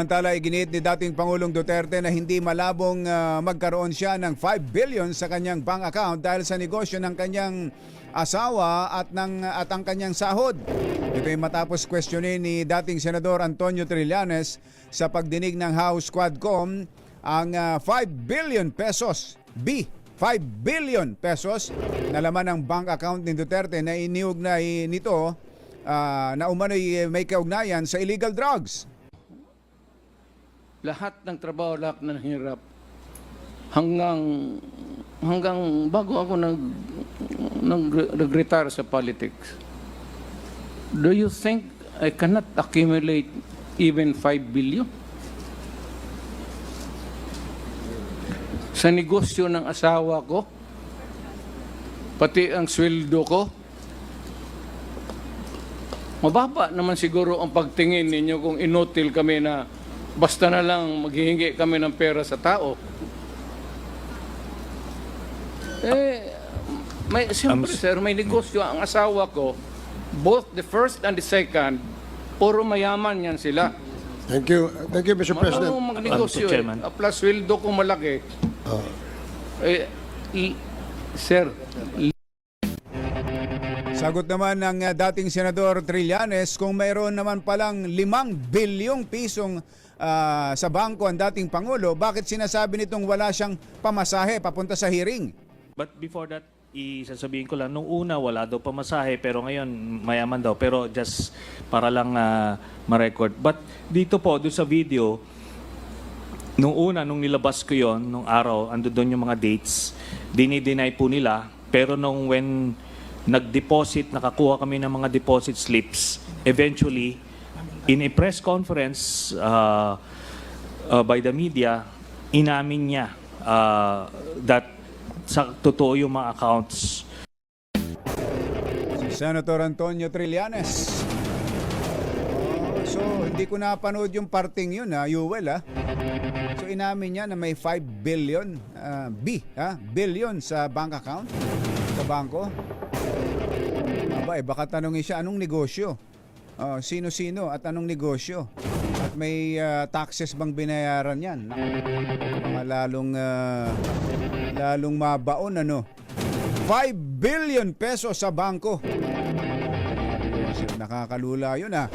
Samantala, iginiit ni dating Pangulong Duterte na hindi malabong ah, magkaroon siya ng 5 billion sa kanyang bank account dahil sa negosyo ng kanyang asawa at ng at ang kanyang sahod. Ito ay matapos questionin ni dating Senador Antonio Trillanes sa pagdinig ng House Quadcom ang ah, 5 billion pesos B 5 billion pesos na laman ng bank account ni Duterte na iniugnay nito ah, na umano'y may kaugnayan sa illegal drugs. Lahat ng trabaho, lahat ng hirap, hanggang hanggang bago ako nag, nag nag-retire sa politics. Do you think I cannot accumulate even 5 billion? Sa negosyo ng asawa ko, pati ang sweldo ko, mababa naman siguro ang pagtingin ninyo kung inutil kami na basta na lang maghihingi kami ng pera sa tao. Eh, may, siyempre sir, may negosyo ang asawa ko. Both the first and the second, puro mayaman yan sila. Thank you. Thank you, Mr. President. Marunong magnegosyo eh. Ah, Plus, sweldo ko malaki. Eh, i- sir, Sagot naman ng uh, dating Senador Trillanes kung mayroon naman palang 5 bilyong pisong ah, sa bangko ang dating Pangulo, bakit sinasabi nitong wala siyang pamasahe papunta sa hearing? But before that, isasabihin ko lang, nung una wala daw pamasahe, pero ngayon mayaman daw. Pero just para lang ah, ma-record. But dito po, doon sa video, nung una, nung nilabas ko yon nung araw, ando doon yung mga dates, dinideny po nila. Pero nung when nag-deposit, nakakuha kami ng mga deposit slips, eventually, in a press conference uh, uh, by the media, inamin niya uh, that sa totoo yung mga accounts Senator Antonio Trillanes. So, hindi ko napanood yung parting yun, ha, Yuwel, ha? So, inamin niya na may 5 billion, ah, B, ha? Billion sa bank account, sa bangko. Aba, baka tanongin siya, anong negosyo? Oh, sino-sino at anong negosyo? At may ah, taxes bang binayaran yan? Mga lalong, ah, lalong mabaon, ano? 5 billion pesos sa bangko. Nakakalula yun ah.